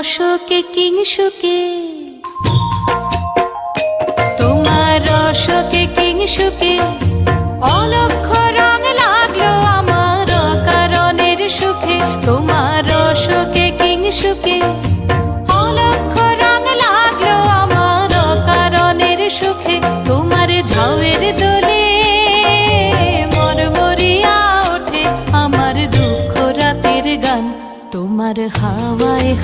রসকে কিংসুকে